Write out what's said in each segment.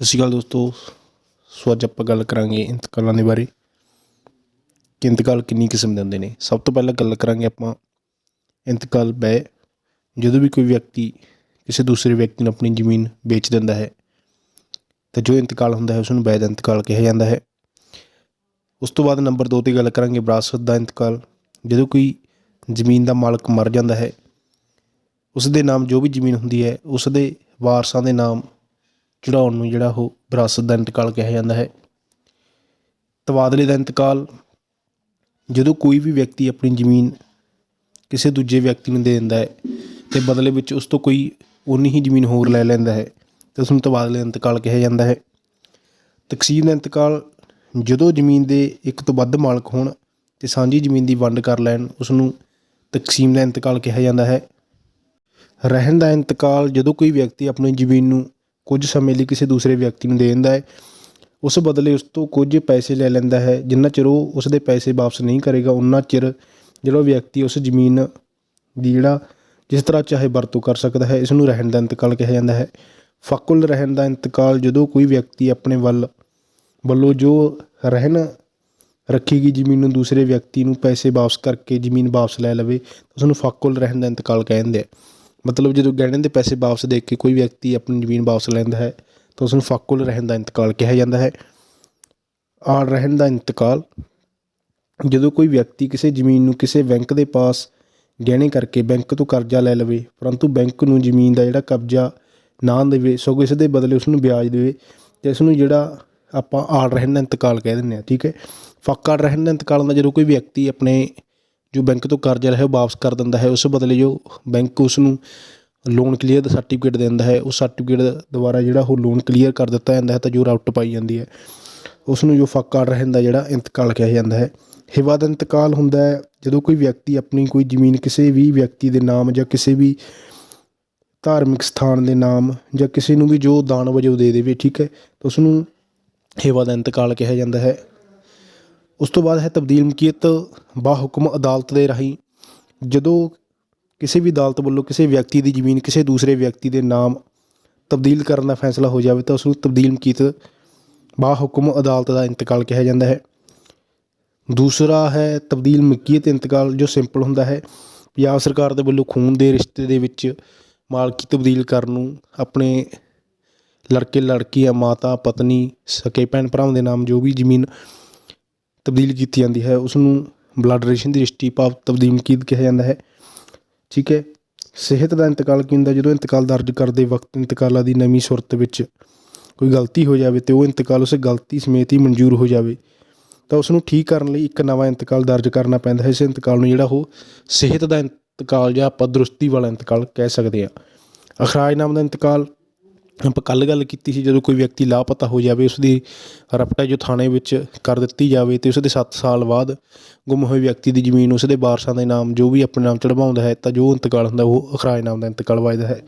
ਸਤਿ ਸ਼੍ਰੀ ਅਕਾਲ ਦੋਸਤੋ। ਸੋ ਅੱਜ ਆਪਾਂ ਗੱਲ ਕਰਾਂਗੇ ਇੰਤਕਾਲਾਂ ਦੇ ਬਾਰੇ। ਕਿ ਇੰਤਕਾਲ ਕਿੰਨੀ ਕਿਸਮ ਦੇ ਹੁੰਦੇ ਨੇ। ਸਭ ਤੋਂ ਪਹਿਲਾਂ ਗੱਲ ਕਰਾਂਗੇ ਆਪਾਂ ਇੰਤਕਾਲ ਬੈ। ਜਦੋਂ ਵੀ ਕੋਈ ਵਿਅਕਤੀ ਕਿਸੇ ਦੂਸਰੇ ਵਿਅਕਤੀ ਨੂੰ ਆਪਣੀ ਜ਼ਮੀਨ ਵੇਚ ਦਿੰਦਾ ਹੈ, ਤਾਂ ਜੋ ਇੰਤਕਾਲ ਹੁੰਦਾ ਹੈ ਉਸ ਨੂੰ ਬੈ ਦਾ ਇੰਤਕਾਲ ਕਿਹਾ ਜਾਂਦਾ ਹੈ। ਉਸ ਤੋਂ ਬਾਅਦ ਨੰਬਰ 2 ਤੇ ਗੱਲ ਕਰਾਂਗੇ ਵਿਰਾਸਤ ਦਾ ਇੰਤਕਾਲ। ਜਦੋਂ ਕੋਈ ਜ਼ਮੀਨ ਦਾ ਮਾਲਕ ਮਰ ਜਾਂਦਾ ਹੈ ਉਸ ਦੇ ਨਾਮ ਜੋ ਵੀ ਜ਼ਮੀਨ ਹੁੰਦੀ ਹੈ ਉਸ ਦੇ ਵਾਰਸਾਂ ਦੇ ਨਾਮ ਚੜਾਉਣ ਨੂੰ ਜਿਹੜਾ ਉਹ ਵਿਰਾਸਤ ਦਾ ਇੰਤਕਾਲ ਕਿਹਾ ਜਾਂਦਾ ਹੈ। ਤਬਾਦਲੇ ਦਾ ਇੰਤਕਾਲ, ਜਦੋਂ ਕੋਈ ਵੀ ਵਿਅਕਤੀ ਆਪਣੀ ਜ਼ਮੀਨ ਕਿਸੇ ਦੂਜੇ ਵਿਅਕਤੀ ਨੂੰ ਦੇ ਦਿੰਦਾ ਹੈ ਤੇ ਬਦਲੇ ਵਿੱਚ ਉਸ ਤੋਂ ਕੋਈ ਉਨੀ ਹੀ ਜ਼ਮੀਨ ਹੋਰ ਲੈ ਲੈਂਦਾ ਹੈ, ਤੇ ਉਸ ਨੂੰ ਤਬਾਦਲੇ ਦਾ ਇੰਤਕਾਲ ਕਿਹਾ ਜਾਂਦਾ ਹੈ। ਤਕਸੀਮ ਦਾ ਇੰਤਕਾਲ, ਜਦੋਂ ਜ਼ਮੀਨ ਦੇ ਇੱਕ ਤੋਂ ਵੱਧ ਮਾਲਕ ਹੋਣ ਤੇ ਸਾਂਝੀ ਜ਼ਮੀਨ ਦੀ ਵੰਡ ਕਰ ਲੈਣ ਉਸ ਨੂੰ ਤਕਸੀਮ ਦਾ ਇੰਤਕਾਲ ਕਿਹਾ ਜਾਂਦਾ ਹੈ। ਰਹਿਣ ਦਾ ਇੰਤਕਾਲ, ਜਦੋਂ ਕੋਈ ਵਿਅਕਤੀ ਆਪਣੀ ਜ਼ਮੀਨ ਨੂੰ ਕੁਝ ਸਮੇਂ ਲਈ ਕਿਸੇ ਦੂਸਰੇ ਵਿਅਕਤੀ ਨੂੰ ਦੇ ਦਿੰਦਾ ਹੈ। ਉਸ ਬਦਲੇ ਉਸ ਤੋਂ ਕੁਝ ਪੈਸੇ ਲੈ ਲੈਂਦਾ ਹੈ, ਜਿੰਨਾ ਚਿਰ ਉਹ ਉਸ ਦੇ ਪੈਸੇ ਵਾਪਸ ਨਹੀਂ ਕਰੇਗਾ ਉਨਾ ਚਿਰ ਜਿਹੜਾ ਵਿਅਕਤੀ ਉਸ ਜ਼ਮੀਨ ਦੀ ਜਿਹੜਾ ਜਿਸ ਤਰ੍ਹਾਂ ਚਾਹੇ ਵਰਤੋਂ ਕਰ ਸਕਦਾ ਹੈ ਇਸ ਨੂੰ ਰਹਿਣ ਦਾ ਇੰਤਕਾਲ ਕਿਹਾ ਜਾਂਦਾ ਹੈ। ਫੱਕੁਲ ਰਹਿਣ ਦਾ ਇੰਤਕਾਲ ਜਦੋਂ ਕੋਈ ਵਿਅਕਤੀ ਆਪਣੇ ਵੱਲ, ਵੱਲੋਂ ਜੋ ਰਹਿਣ ਰੱਖੀ ਗਈ ਜ਼ਮੀਨ ਨੂੰ ਦੂਸਰੇ ਵਿਅਕਤੀ ਨੂੰ ਪੈਸੇ ਵਾਪਸ ਕਰਕੇ ਜ਼ਮੀਨ ਵਾਪਸ ਲੈ ਲਵੇ ਉਸ ਨੂੰ ਫੱਕੁਲ ਰਹਿਣ ਦਾ ਇੰਤਕਾਲ ਕਹਿੰਦੇ ਆ। ਮਤਲਬ ਜਦੋਂ ਗਹਿਣੇ ਦੇ ਪੈਸੇ ਵਾਪਸ ਦੇ ਕੇ ਕੋਈ ਵਿਅਕਤੀ ਆਪਣੀ ਜ਼ਮੀਨ ਵਾਪਸ ਲੈਂਦਾ ਹੈ, ਤਾਂ ਉਸ ਨੂੰ ਫੱਕੁਲ ਰਹਿਣ ਦਾ ਇੰਤਕਾਲ ਕਿਹਾ ਜਾਂਦਾ ਹੈ। ਆੜ ਰਹਿਣ ਦਾ ਇੰਤਕਾਲ। ਜਦੋਂ ਕੋਈ ਵਿਅਕਤੀ ਕਿਸੇ ਜ਼ਮੀਨ ਨੂੰ ਕਿਸੇ ਬੈਂਕ ਦੇ ਪਾਸ ਗਹਿਣੇ ਕਰਕੇ ਬੈਂਕ ਤੋਂ ਕਰਜ਼ਾ ਲੈ ਲਵੇ, ਪਰੰਤੂ ਬੈਂਕ ਨੂੰ ਜ਼ਮੀਨ ਦਾ ਜਿਹੜਾ ਕਬਜ਼ਾ ਨਾ ਦੇਵੇ, ਸਗੋਂ ਇਸ ਦੇ ਬਦਲੇ ਉਸ ਨੂੰ ਵਿਆਜ ਦੇਵੇ, ਤੇ ਇਸ ਨੂੰ ਜਿਹੜਾ ਆਪਾਂ ਆੜ ਰਹਿਣ ਦਾ ਇੰਤਕਾਲ ਕਹਿ ਦਿੰਦੇ ਆ ਠੀਕ ਹੈ? ਫੱਕ ਫੱਕਾ ਰਹਿਣ ਦਾ ਇੰਤਕਾਲ ਹੁੰਦਾ ਜਦੋਂ ਕੋਈ ਵਿਅਕਤੀ ਆਪਣੇ ਜੋ ਬੈਂਕ ਤੋਂ ਕਰਜ਼ਾ ਲਿਆ ਹੈ ਉਹ ਵਾਪਸ ਕਰ ਦਿੰਦਾ ਹੈ। ਉਸ ਬਦਲੇ ਜੋ ਬੈਂਕ ਉਸ ਨੂੰ ਲੋਨ ਕਲੀਅਰ ਦਾ ਸਰਟੀਫਿਕੇਟ ਦਿੰਦਾ ਹੈ, ਉਸ ਸਰਟੀਫਿਕੇਟ ਦੁਆਰਾ ਜਿਹੜਾ ਉਹ ਲੋਨ ਕਲੀਅਰ ਕਰ ਦਿੱਤਾ ਜਾਂਦਾ ਹੈ, ਤਾਂ ਜੋ ਰਾਊਟ ਪਾਈ ਜਾਂਦੀ ਹੈ। ਉਸ ਨੂੰ ਜੋ ਫੱਕਾ ਰਹਿਣ ਦਾ ਜਿਹੜਾ ਇੰਤਕਾਲ ਕਿਹਾ ਜਾਂਦਾ ਹੈ। ਹਿਵਾ ਦਾ ਇੰਤਕਾਲ ਹੁੰਦਾ ਹੈ, ਜਦੋਂ ਕੋਈ ਵਿਅਕਤੀ ਆਪਣੀ ਕੋਈ ਜ਼ਮੀਨ ਕਿਸੇ ਵੀ ਵਿਅਕਤੀ ਦੇ ਨਾਮ ਜਾਂ ਕਿਸੇ ਵੀ ਧਾਰਮਿਕ ਸਥਾਨ ਦੇ ਨਾਮ ਜਾਂ ਕਿਸੇ ਨੂੰ ਵੀ ਜੋ ਦਾਨ ਵਜੋਂ ਦੇ ਦੇਵੇ, ਠੀਕ ਹੈ, ਤਾਂ ਉਸ ਨੂੰ ਹਿਵਾ ਦਾ ਇੰਤਕਾਲ ਕਿਹਾ ਜਾਂਦਾ ਹੈ। ਉਸ ਤੋਂ ਬਾਅਦ ਹੈ ਤਬਦੀਲ ਮਲਕੀਅਤ ਬਾ ਹੁਕਮ ਅਦਾਲਤ ਦੇ ਰਾਹੀਂ। ਜਦੋਂ ਕਿਸੇ ਵੀ ਅਦਾਲਤ ਵੱਲੋਂ ਕਿਸੇ ਵਿਅਕਤੀ ਦੀ ਜ਼ਮੀਨ ਕਿਸੇ ਦੂਸਰੇ ਵਿਅਕਤੀ ਦੇ ਨਾਮ ਤਬਦੀਲ ਕਰਨ ਦਾ ਫੈਸਲਾ ਹੋ ਜਾਵੇ ਤਾਂ ਉਸ ਨੂੰ ਤਬਦੀਲ ਮਲਕੀਅਤ ਬਾ ਹੁਕਮ ਅਦਾਲਤ ਦਾ ਇੰਤਕਾਲ ਕਿਹਾ ਜਾਂਦਾ ਹੈ। ਦੂਸਰਾ ਹੈ ਤਬਦੀਲ ਮਲਕੀਅਤ ਇੰਤਕਾਲ ਜੋ ਸਿੰਪਲ ਹੁੰਦਾ ਹੈ। ਪੰਜਾਬ ਸਰਕਾਰ ਦੇ ਵੱਲੋਂ ਖੂਨ ਦੇ ਰਿਸ਼ਤੇ ਦੇ ਵਿੱਚ ਮਾਲਕੀ ਤਬਦੀਲ ਕਰਨ ਨੂੰ ਆਪਣੇ ਲੜਕੇ, ਲੜਕੀਆਂ, ਮਾਤਾ, ਪਤਨੀ, ਸਕੇ ਭੈਣ ਭਰਾਵਾਂ ਦੇ ਨਾਮ ਜੋ ਵੀ ਜ਼ਮੀਨ ਤਬਦੀਲ ਕੀਤੀ ਜਾਂਦੀ ਹੈ ਉਸ ਨੂੰ ਬਲੱਡ ਰਿਲੇਸ਼ਨ ਦੀ ਰਿਸ਼ਤੀ ਭਾਵ ਤਬਦੀਲ ਮਲਕੀਤ ਕਿਹਾ ਜਾਂਦਾ ਹੈ। ਠੀਕ ਹੈ, ਸਿਹਤ ਦਾ ਇੰਤਕਾਲ ਕੀ ਹੁੰਦਾ? ਜਦੋਂ ਇੰਤਕਾਲ ਦਰਜ ਕਰਦੇ ਵਕਤ ਇੰਤਕਾਲਾਂ ਦੀ ਨਵੀਂ ਸੁਰਤ ਵਿੱਚ ਕੋਈ ਗਲਤੀ ਹੋ ਜਾਵੇ ਤੇ ਉਹ ਇੰਤਕਾਲ ਉਸ ਗਲਤੀ ਸਮੇਤ ਹੀ ਮਨਜ਼ੂਰ ਹੋ ਜਾਵੇ, ਤਾਂ ਉਸ ਨੂੰ ਠੀਕ ਕਰਨ ਲਈ ਇੱਕ ਨਵਾਂ ਇੰਤਕਾਲ ਦਰਜ ਕਰਨਾ ਪੈਂਦਾ ਹੈ। ਇਸ ਇੰਤਕਾਲ ਨੂੰ ਜਿਹੜਾ ਉਹ ਸਿਹਤ ਦਾ ਇੰਤਕਾਲ ਜਾਂ ਆਪਾਂ ਦਰੁਸਤੀ ਵਾਲਾ ਇੰਤਕਾਲ ਕਹਿ ਸਕਦੇ ਆ ਅਖਰਾਜਨਾਮਾ ਦਾ ਇੰਤਕਾਲ ਆਪਾਂ ਕੱਲ੍ਹ ਗੱਲ ਕੀਤੀ ਸੀ ਜਦੋਂ ਕੋਈ ਵਿਅਕਤੀ ਲਾਪਤਾ ਹੋ ਜਾਵੇ ਉਸ ਦੀ ਰਪਟਾ ਜੋ ਥਾਣੇ ਵਿੱਚ ਕਰ ਦਿੱਤੀ ਜਾਵੇ ਅਤੇ ਉਸ ਦੇ 7 ਸਾਲ ਬਾਅਦ ਗੁੰਮ ਹੋਏ ਵਿਅਕਤੀ ਦੀ ਜ਼ਮੀਨ ਉਸ ਦੇ ਵਾਰਸਾਂ ਦੇ ਨਾਮ, ਜੋ ਵੀ ਆਪਣੇ ਨਾਮ ਚੜਵਾਉਂਦਾ ਹੈ, ਤਾਂ ਜੋ ਇੰਤਕਾਲ ਹੁੰਦਾ, ਉਹ ਅਖਰਾਜਨਾਮਾ ਦਾ ਇੰਤਕਾਲ ਵਾਜਦਾ ਹੈ।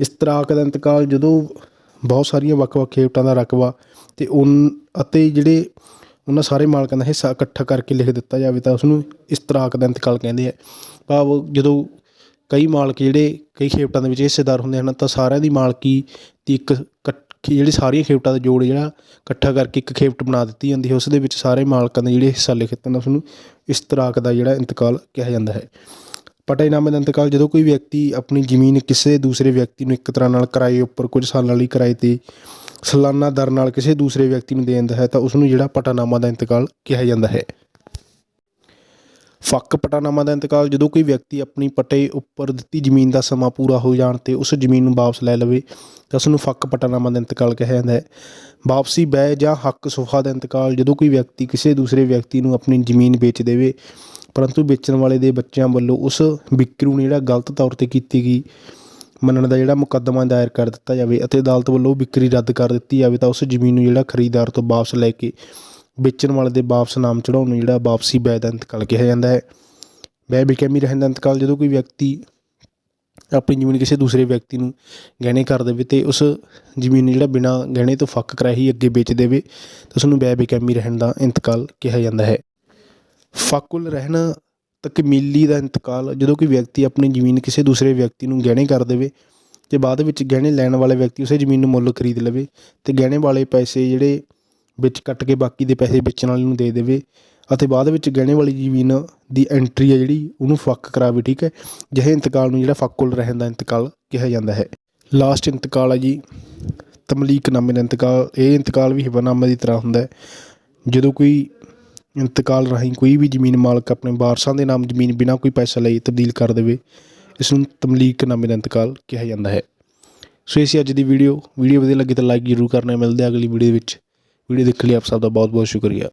ਇਸ ਤਰਾਕ ਦਾ ਇੰਤਕਾਲ ਜਦੋਂ ਬਹੁਤ ਸਾਰੀਆਂ ਵੱਖ-ਵੱਖ ਖੇਪਟਾਂ ਦਾ ਰਕਬਾ ਤੇ ਉਨ ਅਤੇ ਜਿਹੜੇ ਉਹਨਾਂ ਸਾਰੇ ਮਾਲਕਾਂ ਦਾ ਹਿੱਸਾ ਇਕੱਠਾ ਕਰਕੇ ਲਿਖ ਦਿੱਤਾ ਜਾਵੇ ਤਾਂ ਉਸ ਨੂੰ ਇਸ ਤਰਾਕ ਦਾ ਇੰਤਕਾਲ ਕਹਿੰਦੇ ਆ। ਭਾਵ ਜਦੋਂ ਕਈ ਮਾਲਕ ਜਿਹੜੇ ਕਈ ਖੇਪਟਾਂ ਦੇ ਵਿੱਚ ਹਿੱਸੇਦਾਰ ਹੁੰਦੇ ਹਨ, ਤਾਂ ਸਾਰਿਆਂ ਦੀ ਮਾਲਕੀ ਦੀ ਇੱਕ ਇਕੱਠੀ ਜਿਹੜੀ ਸਾਰੀਆਂ ਖੇਪਟਾਂ ਦਾ ਜੋੜ ਜਿਹੜਾ ਇਕੱਠਾ ਕਰਕੇ ਇੱਕ ਖੇਪਟ ਬਣਾ ਦਿੱਤੀ ਜਾਂਦੀ ਹੈ, ਉਸ ਦੇ ਵਿੱਚ ਸਾਰੇ ਮਾਲਕਾਂ ਦੇ ਜਿਹੜੇ ਹਿੱਸਾ ਲਿਖਤ ਹਨ ਉਸ ਨੂੰ ਇਸ ਤਰਾਕ ਦਾ ਜਿਹੜਾ ਇੰਤਕਾਲ ਕਿਹਾ ਜਾਂਦਾ ਹੈ। ਪਟੇਨਾਮੇ ਦਾ ਇੰਤਕਾਲ, ਜਦੋਂ ਕੋਈ ਵਿਅਕਤੀ ਆਪਣੀ ਜ਼ਮੀਨ ਕਿਸੇ ਦੂਸਰੇ ਵਿਅਕਤੀ ਨੂੰ ਇੱਕ ਤਰ੍ਹਾਂ ਨਾਲ ਕਿਰਾਏ ਉੱਪਰ ਕੁਝ ਸਾਲਾਂ ਲਈ ਕਿਰਾਏ ਤੇ ਸਾਲਾਨਾ ਦਰ ਨਾਲ ਕਿਸੇ ਦੂਸਰੇ ਵਿਅਕਤੀ ਨੂੰ ਦੇ ਦਿੰਦਾ ਹੈ, ਤਾਂ ਉਸ ਨੂੰ ਜਿਹੜਾ ਪਟਾਨਾਮਾ ਦਾ ਇੰਤਕਾਲ ਕਿਹਾ ਜਾਂਦਾ ਹੈ। ਫੱਕ ਪਟਾਨਾਮਾ ਦਾ ਇੰਤਕਾਲ, ਜਦੋਂ ਕੋਈ ਵਿਅਕਤੀ ਆਪਣੀ ਪਟੇ ਉੱਪਰ ਦਿੱਤੀ ਜ਼ਮੀਨ ਦਾ ਸਮਾਂ ਪੂਰਾ ਹੋ ਜਾਣ ਤੇ ਉਸ ਜ਼ਮੀਨ ਨੂੰ ਵਾਪਸ ਲੈ ਲਵੇ, ਤਾਂ ਉਸ ਨੂੰ ਫੱਕ ਪਟਾਨਾਮਾ ਦਾ ਇੰਤਕਾਲ ਕਿਹਾ ਜਾਂਦਾ ਹੈ। ਵਾਪਸੀ ਬੈ ਜਾਂ ਹੱਕ ਸੁਫਾ ਦਾ ਇੰਤਕਾਲ, ਜਦੋਂ ਕੋਈ ਵਿਅਕਤੀ ਕਿਸੇ ਦੂਸਰੇ ਵਿਅਕਤੀ ਨੂੰ ਆਪਣੀ ਜ਼ਮੀਨ ਵੇਚ ਦੇਵੇ, ਪਰੰਤੂ ਵੇਚਣ ਵਾਲੇ ਦੇ ਬੱਚਿਆਂ ਵੱਲੋਂ ਉਸ ਵਿਕਰੂ ਨੂੰ ਜਿਹੜਾ ਗਲਤ ਤੌਰ ਤੇ ਕੀਤੀ ਗਈ, ਮੰਨਣ ਦਾ ਜਿਹੜਾ ਮੁਕੱਦਮਾ ਦਾਇਰ ਕਰ ਦਿੱਤਾ ਜਾਵੇ ਅਤੇ ਅਦਾਲਤ ਵੱਲੋਂ ਵਿਕਰੀ ਰੱਦ ਕਰ ਦਿੱਤੀ ਜਾਵੇ, ਤਾਂ ਉਸ ਜ਼ਮੀਨ ਨੂੰ ਜਿਹੜਾ ਖਰੀਦਦਾਰ ਤੋਂ ਵਾਪਸ ਲੈ ਕੇ ਵੇਚਣ ਵਾਲੇ ਦੇ ਵਾਪਸ ਨਾਮ ਚੜਾਉਣ ਨੂੰ ਜਿਹੜਾ ਵਾਪਸੀ ਬੈ ਦਾ ਇੰਤਕਾਲ ਕਿਹਾ ਜਾਂਦਾ ਹੈ। ਬੈ ਬੇਕੈਮੀ ਰਹਿਣ ਦਾ ਇੰਤਕਾਲ ਜਦੋਂ ਕੋਈ ਵਿਅਕਤੀ ਆਪਣੀ ਜ਼ਮੀਨ ਕਿਸੇ ਦੂਸਰੇ ਵਿਅਕਤੀ ਨੂੰ ਗਹਿਣੇ ਕਰ ਦੇਵੇ ਤੇ ਉਸ ਜ਼ਮੀਨ ਨੂੰ ਜਿਹੜਾ ਬਿਨਾਂ ਗਹਿਣੇ ਤੋਂ ਫੱਕ ਕਰਾਏ ਹੀ ਅੱਗੇ ਵੇਚ ਦੇਵੇ, ਤਾਂ ਉਸ ਨੂੰ ਬੈ ਬੇਕੈਮੀ ਰਹਿਣ ਦਾ ਇੰਤਕਾਲ ਕਿਹਾ ਜਾਂਦਾ ਹੈ। ਫੱਕੁਲ ਰਹਿਣ ਤਕਮੀਲੀ ਦਾ ਇੰਤਕਾਲ ਜਦੋਂ ਕੋਈ ਵਿਅਕਤੀ ਆਪਣੀ ਜ਼ਮੀਨ ਕਿਸੇ ਦੂਸਰੇ ਵਿਅਕਤੀ ਨੂੰ ਗਹਿਣੇ ਕਰ ਦੇਵੇ ਤੇ ਬਾਅਦ ਵਿੱਚ ਗਹਿਣੇ ਲੈਣ ਵਾਲੇ ਵਿਅਕਤੀ ਉਸੇ ਜ਼ਮੀਨ ਨੂੰ ਮੁੱਲ ਖਰੀਦ ਲਵੇ ਤੇ ਗਹਿਣੇ ਵਾਲੇ ਪੈਸੇ ਜਿਹੜੇ ਵਿੱਚ ਕੱਟ ਕੇ ਬਾਕੀ ਦੇ ਪੈਸੇ ਵੇਚਣ ਵਾਲੇ ਨੂੰ ਦੇ ਦੇਵੇ ਅਤੇ ਬਾਅਦ ਵਿੱਚ ਗਹਿਣੇ ਵਾਲੀ ਜ਼ਮੀਨ ਦੀ ਐਂਟਰੀ ਹੈ ਜਿਹੜੀ ਉਹਨੂੰ ਫੱਕ ਕਰਾਵੇ, ਠੀਕ ਹੈ? ਜਿਹੇ ਇੰਤਕਾਲ ਨੂੰ ਜਿਹੜਾ ਫੱਕੁਲ ਰਹਿਣ ਦਾ ਇੰਤਕਾਲ ਕਿਹਾ ਜਾਂਦਾ ਹੈ। ਲਾਸਟ ਇੰਤਕਾਲ ਹੈ ਜੀ ਤਮਲੀਕਨਾਮੇ ਦਾ ਇੰਤਕਾਲ, ਇਹ ਇੰਤਕਾਲ ਵੀ ਹਿਬਨਾਮੇ ਦੀ ਤਰ੍ਹਾਂ ਹੁੰਦਾ ਹੈ। ਜਦੋਂ ਕੋਈ ਇੰਤਕਾਲ ਰਾਹੀਂ ਕੋਈ ਵੀ ਜ਼ਮੀਨ ਮਾਲਕ ਆਪਣੇ ਵਾਰਸਾਂ ਦੇ ਨਾਮ ਜ਼ਮੀਨ ਬਿਨਾਂ ਕੋਈ ਪੈਸਾ ਲਈ ਤਬਦੀਲ ਕਰ ਦੇਵੇ, ਇਸ ਨੂੰ ਤਮਲੀਕਨਾਮੇ ਦਾ ਇੰਤਕਾਲ ਕਿਹਾ ਜਾਂਦਾ ਹੈ। ਸੋ ਇਹ ਸੀ ਅੱਜ ਦੀ ਵੀਡੀਓ ਵੀਡੀਓ ਵਧੀਆ ਲੱਗੀ ਤਾਂ ਲਾਈਕ ਜ਼ਰੂਰ ਕਰਨਾ। ਮਿਲਦੇ ਆ ਅਗਲੀ ਵੀਡੀਓ ਵਿੱਚ। ਵੀਡੀਓ ਦੇਖਣ ਲਈ ਆਪ ਸਭ ਦਾ ਬਹੁਤ ਬਹੁਤ ਸ਼ੁਕਰੀਆ।